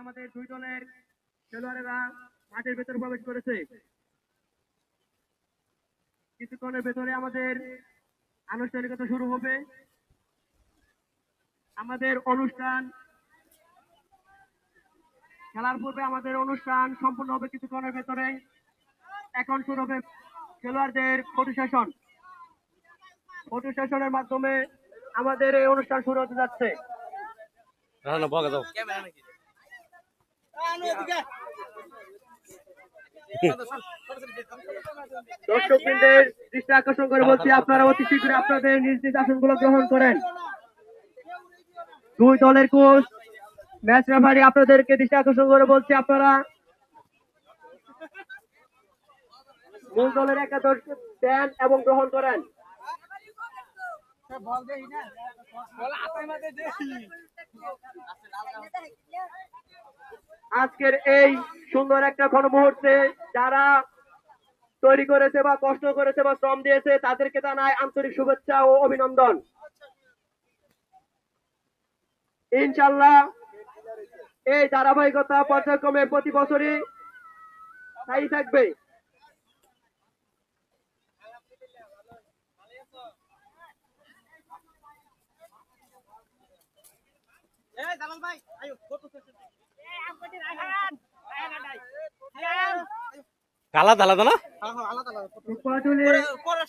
আমাদের দুই দলের খেলোয়াড়েরা মাঠের ভেতর প্রবেশ করেছে কিছুক্ষণের ভেতরে আমাদের আনুষ্ঠানিকতা শুরু হবে আমাদের অনুষ্ঠান খেলার পূর্বে আমাদের অনুষ্ঠান সম্পূর্ণ হবে কিছুক্ষণের ভেতরে। এখন শুরু হবে খেলোয়াড়দের ফটো সেশন ফটো সেশনের মাধ্যমে আমাদের এই অনুষ্ঠান শুরু হতে যাচ্ছে। দর্শকবৃন্দের দৃষ্টি আকর্ষণ করে বলছি আপনারা অতি শীঘ্রই আপনাদের নিজ নিজ আসনগুলো গ্রহণ করেন। দুই দলের কোচ ম্যাচ রেফারি আপনাদেরকে দৃষ্টি আকর্ষণ করে বলছি আপনারা। মূল দলের একাদশ দেন এবং গ্রহণ করেন। আজকের এই সুন্দর একটা ক্ষণ মুহূর্তে যারা তৈরি করেছে বা কষ্ট করেছে বা শ্রম দিয়েছে, তাদেরকে জানায় আন্তরিক শুভেচ্ছা ও অভিনন্দন। ইনশাল্লাহ এই ধারাবাহিকতা পর্যায়ক্রমে প্রতি বছরই স্থায়ী থাকবে। আলাদা আলাদা না নির্বাচনে যিনি রেফারির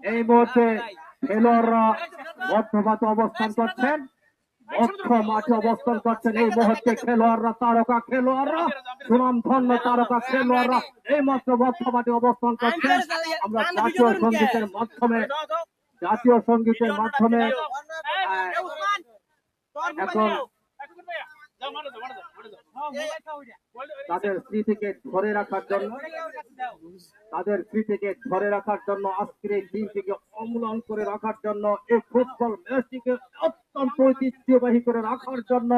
এই মুহূর্তে খেলোয়াড়রা মধ্যমাতে অবস্থান করছেন মধ্য মাঠে অবস্থান করছেন এই মুহূর্তে খেলোয়াড়রা তারকা খেলোয়াড়রা সুনাম ধন্য তারকা খেলোয়াড়রা এই মাত্র মধ্য অবস্থান করছেন আমরা জাতীয় সঙ্গীতের মাধ্যমে জাতীয় সঙ্গীতের মাধ্যমে এখন তাদের স্মৃতিকে ধরে রাখার জন্য তাদের স্মৃতিকে ধরে রাখার জন্য আজকের এই দিনটিকে অমূলন করে রাখার জন্য এই ফুটবল ম্যাচটিকে অত্যন্ত ঐতিহ্যবাহী করে রাখার জন্য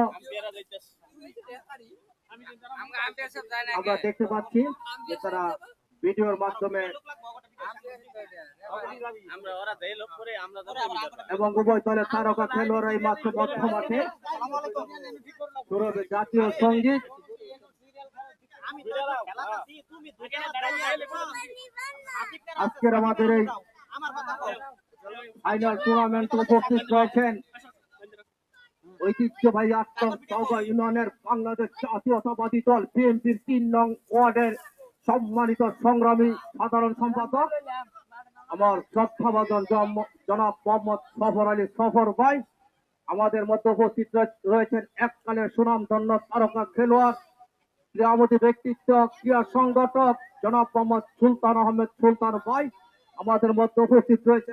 আমরা দেখতে পাচ্ছি যে তারা ভিডিওর মাধ্যমে এবং উভয় দলের তারকা খেলোয়াড়রা এই মাত্র মধ্য মাঠে জাতীয় সংগীত আজকের আমাদের এই ফাইনাল টুর্নামেন্ট উপস্থিত রয়েছেন ঐতিহ্যবাহী চৌগা ইউনিয়নের বাংলাদেশ জাতীয়তাবাদী দল বিএনপির তিন নং ওয়ার্ডের সম্মানিত সংগ্রামী সাধারণ সম্পাদক, আমার শ্রদ্ধাভাজন জনাব মোহাম্মদ সফর আলী সফর ভাই, আমাদের মধ্যে উপস্থিত রয়ে- রয়েছেন এককালের সুনাম ধন্য তারকা খেলোয়াড় ক্রীড়ামতি ব্যক্তিত্ব, ক্রীড়া সংগঠক জনাব মোহাম্মদ সুলতান আহমেদ সুলতান ভাই, আমাদের মধ্যে উপস্থিত রয়েছে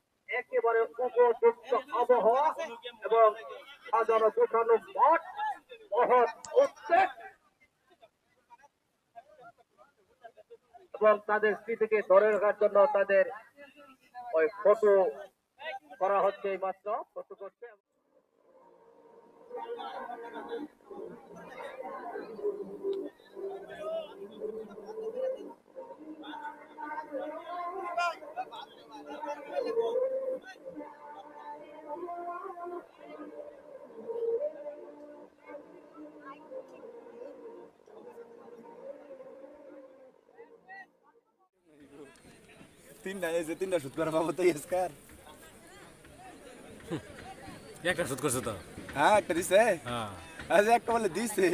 একেবারে উপযুক্ত আবহাওয়া এবং সাজানো গোছানো মাঠ, মহৎ উদ্যোগ এবং তাদের স্মৃতিকে ধরে রাখার জন্য তাদের ওই ফটো করা হচ্ছে এই মাত্র, ফটো করছে। তিনটা যে তিনটা শুট করা পাবো তো ইয়েস্কার একটা শুট করছে তো। হ্যাঁ একটা দিছে? হ্যাঁ। আজ একটা বলে দিছে।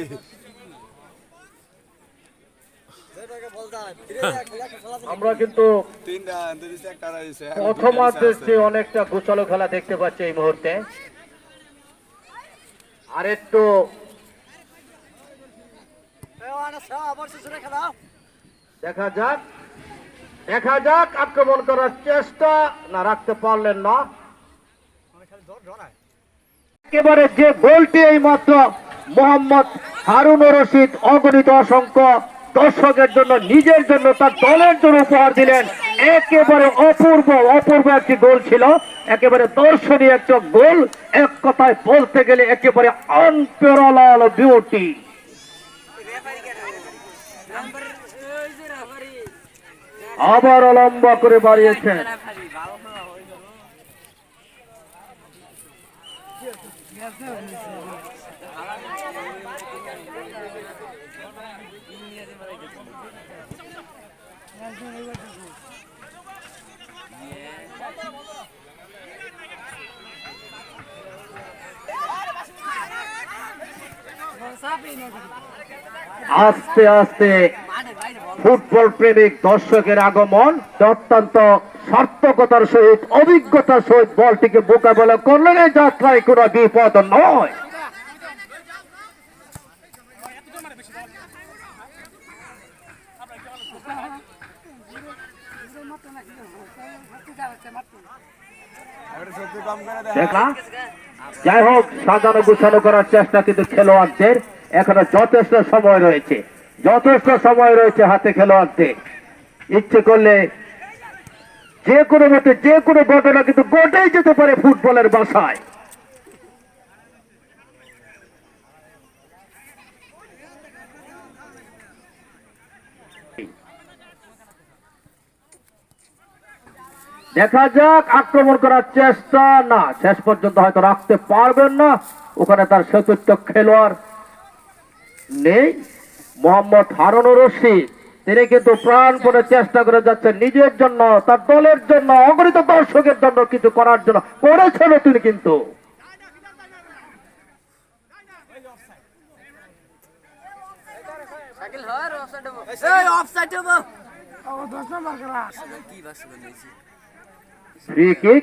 আমরা কিন্তু প্রথমার্ধের চেয়ে অনেকটা গোছালো খেলা দেখতে পাচ্ছি এই মুহূর্তে। আর একটু দেখা যাক দেখা যাক আক্রমণ করার চেষ্টা না রাখতে পারলেন না। একেবারে যে গোলটি এই মাত্র মোহাম্মদ হারুন রশিদ অগণিত অসংখ্য দর্শকের জন্য, নিজের জন্য তার দলের জন্য উপহার দিলেন। একেবারে অপূর্ব অপূর্ব একটি গোল ছিল। একেবারে দর্শনীয় একটা গোল। এক কথায় বলতে গেলে একেবারে অন্তরাল বিউটি আবার লম্বা করে বাড়িয়েছেন আস্তে আস্তে ফুটবল প্রেমিক দর্শকের আগমন অত্যন্ত সার্থকতার সহিত, অভিজ্ঞতার সহিত বলটিকে মোকাবেলা করলেন, এই যাত্রায় কোনো বিপদ নয় একটা সত্যি কম করে দেয় যাই হোক, সাজানো গুছানো করার চেষ্টা কিন্তু খেলোয়াড়দের এখনও যথেষ্ট সময় রয়েছে। যথেষ্ট সময় রয়েছে হাতে খেলোয়াড়দের। ইচ্ছে করলে যে কোনো মতে যে কোনো ঘটনা কিন্তু ঘটেই যেতে পারে ফুটবলের বাসায়। দেখা যাক আক্রমণ করার চেষ্টা। না শেষ পর্যন্ত হয়তো রাখতে পারবেন না। ওখানে তার চতুর্থ খেলোয়াড় নেই। মোহাম্মদ হারুনুর রশিদ তিনি কিন্তু প্রাণপণে চেষ্টা করে যাচ্ছেন নিজের জন্য তার দলের জন্য অগণিত দর্শকের জন্য কিছু করার জন্য। করেছেন তিনি কিন্তু। ফ্রি কিক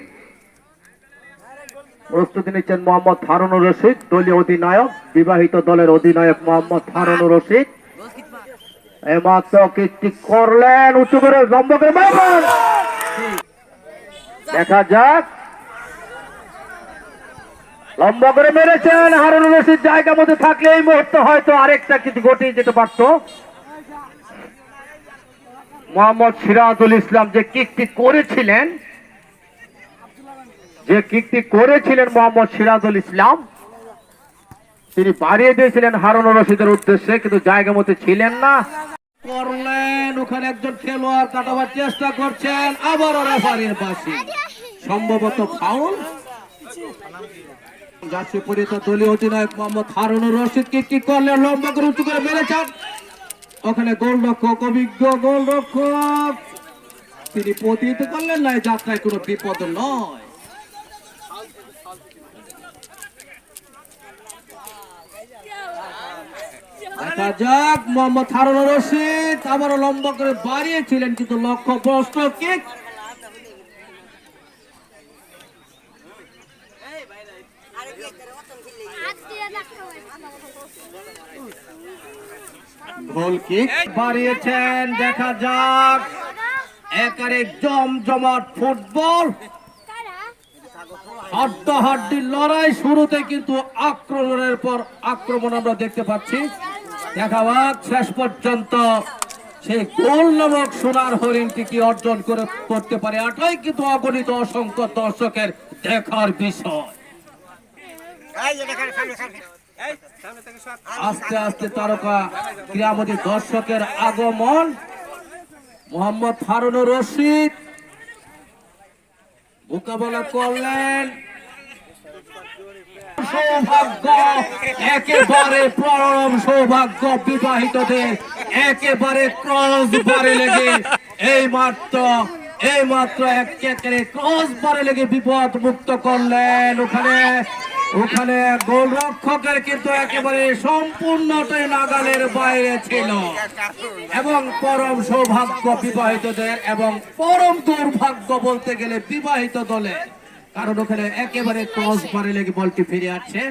প্রস্তুতি নিচ্ছেন মোহাম্মদ হারুনুর রশিদ, দলীয় অধিনায়ক, বিবাহিত দলের অধিনায়ক মোহাম্মদ হারুনুর রশিদ। করলেন, উঁচু করে দেখা যাক। লম্বা করে মেরেছেন, হারুনুর রশিদ জায়গা মধ্যে থাকলে এই মুহূর্তে হয়তো আরেকটা কিছু ঘটিয়ে যেতে পারত। মোহাম্মদ সিরাজুল ইসলাম যে কিকটি করেছিলেন যে কিকটি করেছিলেন মোহাম্মদ সিরাজুল ইসলাম, তিনি বাড়িয়ে দিয়েছিলেন হারুন রশিদের উদ্দেশ্যে, কিন্তু জায়গা মতো ছিলেন না। করলেন, ওখানে একজন খেলোয়াড় কাটাবার চেষ্টা করছেন, আবারও রেফারির পাশে। সম্ভবত ফাউল। জার্সি পরিত দলীয় অধিনায়ক মোহাম্মদ হারুনুর রশিদ কি করলেন, লম্বা করে উঁচু করে মেরেছেন। ওখানে গোলরক্ষক, অভিজ্ঞ গোলরক্ষক। তিনি প্রতিহিত করলেন না যাত্রায় কোনো বিপদ নয়। যাক, মোহাম্মদ হারুন রশিদ আবারও লম্বা করে বাড়িয়েছিলেন, কিন্তু লক্ষ্য প্রশ্ন গোল বাড়িয়েছেন, দেখা যাক। একারে জমজমাট ফুটবল। হাড্ডাহাড্ডি লড়াই শুরুতে কিন্তু আক্রমণের পর আক্রমণ আমরা দেখতে পাচ্ছি। দেখা যাক শেষ পর্যন্ত সেই গোল নামক সোনার হরিণটি কি অর্জন করে করতে পারে? এটাই কিন্তু অগণিত অসংখ্য দর্শকের দেখার বিষয়। আস্তে আস্তে তারকা ক্রীড়ামোদী দর্শকের আগমন। মোহাম্মদ হারুনুর রশিদ মোকাবেলা করলেন। সৌভাগ্য, একেবারে পরম সৌভাগ্য বিবাহিতদের একেবারে ক্রস বারে লেগে এই মাত্র এই মাত্র একেবারে ক্রস বারে লেগে বিপদ মুক্ত করলেন ওখানে। ওখানে গোলরক্ষকের কিন্তু একেবারে সম্পূর্ণটাই নাগালের বাইরে ছিল। এবং পরম সৌভাগ্য বিবাহিতদের এবং পরম দুর্ভাগ্য বলতে গেলে বিবাহিত দলে কারণ ওখানে একেবারে ক্রস বারে লেগে বলটি ফিরে আসছে।